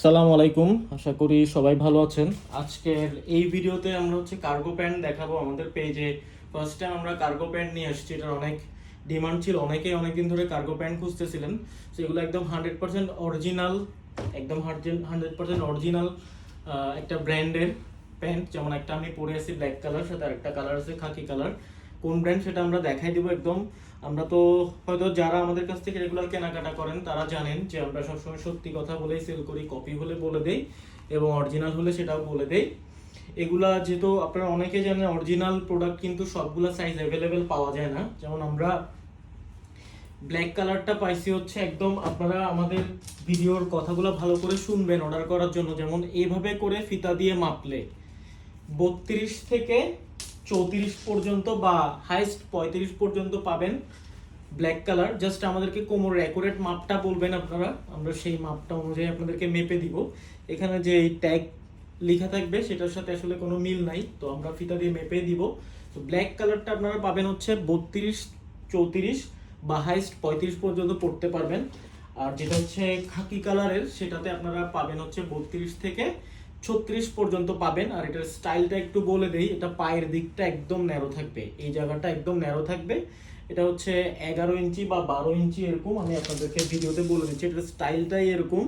সালাম আলাইকুম, আশা করি সবাই ভালো আছেন। আজকের এই ভিডিওতে আমরা হচ্ছে কার্গো প্যান্ট দেখাবো আমাদের পেজে ফার্স্ট টাইম আমরা কার্গো প্যান্ট নিয়ে এসেছি এটার অনেক ডিমান্ড ছিল। অনেকেই অনেকদিন ধরে কার্গো প্যান্ট খুঁজতেছিলেন। সেগুলো একদম হান্ড্রেড পার্সেন্ট অরিজিনাল একদম হান্ড্রেড পার্সেন্ট অরিজিনাল একটা ব্র্যান্ডের প্যান্ট যেমন একটা আমি পরে আছি ব্ল্যাক কালার সাথে আরেকটা কালার আছে খাকি কালার কোন ব্র্যান্ড সেটা আমরা দেখাই দিব একদম। আমরা তো হয়তো যারা আমাদের কাছ থেকে রেগুলার কেনাকাটা করেন, তারা জানেন যে আমরা সবসময় সত্যি কথা বলেই সেল করি কপি হলে বলে দেই এবং অরিজিনাল হলে সেটাও বলে দেই। এগুলা যেহেতু আপনারা অনেকে জানেন অরিজিনাল প্রোডাক্ট কিন্তু সবগুলা সাইজ অ্যাভেলেবেল পাওয়া যায় না। যেমন আমরা ব্ল্যাক কালারটা পাইছি হচ্ছে একদম আপনারা আমাদের ভিডিওর কথাগুলো ভালো করে শুনবেন অর্ডার করার জন্য। যেমন এইভাবে করে ফিতা দিয়ে মাপলে বত্রিশ থেকে চৌত্রিশ পর্যন্ত বা হাইস্ট পঁয়ত্রিশ পর্যন্ত পাবেন ব্ল্যাক কালার জাস্ট আমাদেরকে কোমরের অ্যাকুরেট মাপটা বলবেন আপনারা। আমরা সেই মাপটা অনুযায়ী আপনাদেরকে মেপে দিব। এখানে যে এই ট্যাগ লেখা থাকবে, সেটার সাথে আসলে কোনো মিল নাই। তো আমরা ফিতা দিয়ে মেপে দিব। তো ব্ল্যাক কালারটা আপনারা পাবেন হচ্ছে বত্রিশ, চৌত্রিশ বা হাইস্ট পঁয়ত্রিশ পর্যন্ত পড়তে পারবেন। আর যেটা হচ্ছে খাকি কালারের সেটাতে আপনারা পাবেন হচ্ছে বত্রিশ থেকে ছত্রিশ পর্যন্ত পাবেন, আর এটার স্টাইলটা একটু বলে দেই, এটা পায়ের দিকটা একদম ন্যারো থাকবে, এই জায়গাটা একদম ন্যারো থাকবে। এটা হচ্ছে এগারো ইঞ্চি বা বারো ইঞ্চি এরকম, আমি আপনাদেরকে ভিডিওতে বলে দিচ্ছি, এটার স্টাইলটাই এরকম,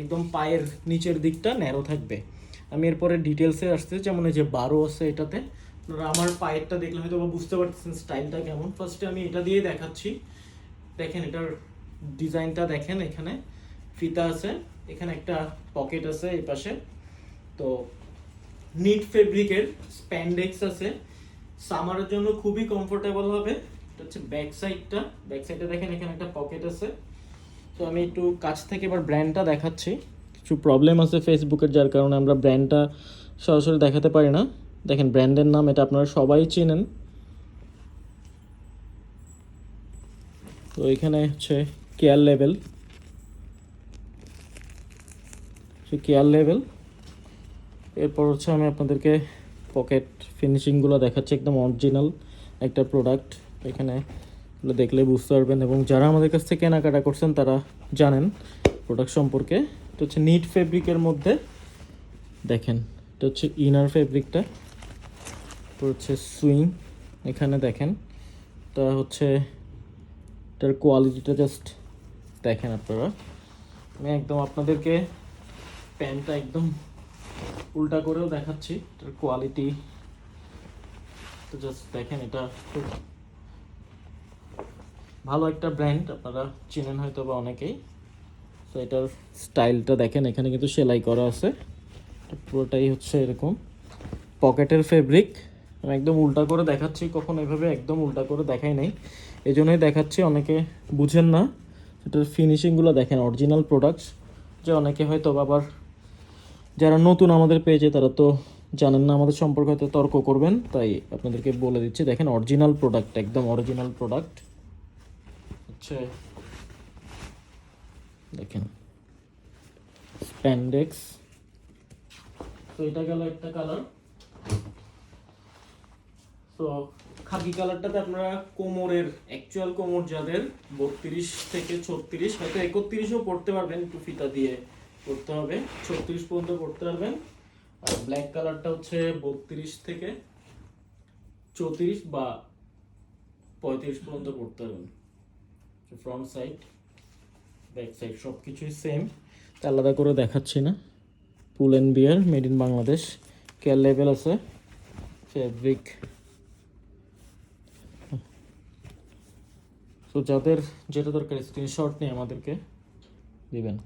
একদম পায়ের নিচের দিকটা ন্যারো থাকবে। আমি এরপরে ডিটেলসে আসতে যেমন এই যে বারো আছে এটাতে আমার পায়েরটা দেখলে হয়তো বা বুঝতে পারতেছেন স্টাইলটা কেমন। ফার্স্টে আমি এটা দিয়ে দেখাচ্ছি, দেখেন এটার ডিজাইনটা দেখেন এখানে, ফিতা আছে, এখানে একটা পকেট আছে এই পাশে। তো নিট ফেব্রিকের স্প্যান্ডেক্স আছে। সামারের জন্য খুবই কমফোর্টেবল হবে। এটা হচ্ছে ব্যাক সাইডটা ব্যাক সাইডে দেখেন এখানে একটা পকেট আছে। তো আমি একটু কাছ থেকে এবার ব্র্যান্ডটা দেখাচ্ছি। কিছু প্রবলেম আছে ফেসবুকের যার কারণে আমরা ব্র্যান্ডটা সরাসরি দেখাতে পারি না। দেখেন ব্র্যান্ডের নাম, এটা আপনারা সবাই চেনেন। তো এখানে হচ্ছে কেয়ার লেভেল কেয়ার লেভেল এরপর হচ্ছে আমি আপনাদেরকে পকেট ফিনিশিংগুলো দেখাচ্ছি, একদম অরিজিনাল একটা প্রোডাক্ট এখানে দেখলে বুঝতে পারবেন এবং যারা আমাদের কাছ থেকে কেনাকাটা করছেন, তারা জানেন প্রোডাক্ট সম্পর্কে। এটা হচ্ছে নিট ফেব্রিকের মধ্যে দেখেন, এটা হচ্ছে ইনার ফেব্রিকটা তারপর হচ্ছে সুইং এখানে দেখেন। তা হচ্ছে এটার কোয়ালিটিটা জাস্ট দেখেন আপনারা। আমি একদম আপনাদেরকে প্যান্টটা একদম উল্টা করেও দেখাচ্ছি, এটার কোয়ালিটি তো জাস্ট দেখেন, এটা খুব ভালো একটা ব্র্যান্ড আপনারা চিনেন হয়তো বা অনেকেই। তো এটার স্টাইলটা দেখেন, এখানে কিন্তু সেলাই করা আছে। পুরোটাই হচ্ছে এরকম পকেটের ফেব্রিক আমি একদম উল্টা করে দেখাচ্ছি, কখন এভাবে একদম উল্টা করে দেখাই নাই। এই জন্যই দেখাচ্ছি, অনেকে বুঝেন না। এটার ফিনিশিংগুলো দেখেন অরিজিনাল প্রোডাক্টস যে অনেকে হয়তো আবার যারা নতুন আমাদের পেজে তারা তো জানেন না আমাদের সম্পর্কে, হয়তো তর্ক করবেন। তাই আপনাদেরকে বলে দিচ্ছি, দেখেন অরিজিনাল প্রোডাক্ট একদম অরিজিনাল প্রোডাক্ট হচ্ছে, দেখেন স্প্যান্ডেক্স তো এটা গেল একটা কালার তো খাকি কালারটাতে আপনারা কোমরের অ্যাকচুয়াল কোমর যাদের, বত্রিশ থেকে ছত্রিশ, হয়তো একত্রিশও পড়তে পারবেন একটু ফিতা দিয়ে। করতে হবে। ছত্রিশ পর্যন্ত করতে পারবেন। আর ব্ল্যাক কালারটা হচ্ছে বত্রিশ থেকে চৌত্রিশ বা পঁয়ত্রিশ পর্যন্ত করতে পারবেন ফ্রন্ট সাইড ব্যাক সাইড সব কিছুই সেম আলাদা করে দেখাচ্ছি না। Pull and bear made in Bangladesh care level আছে। ফেব্রিক তো যাদের যেটা দরকার স্ক্রিনশট নিয়ে আমাদেরকে দিবেন।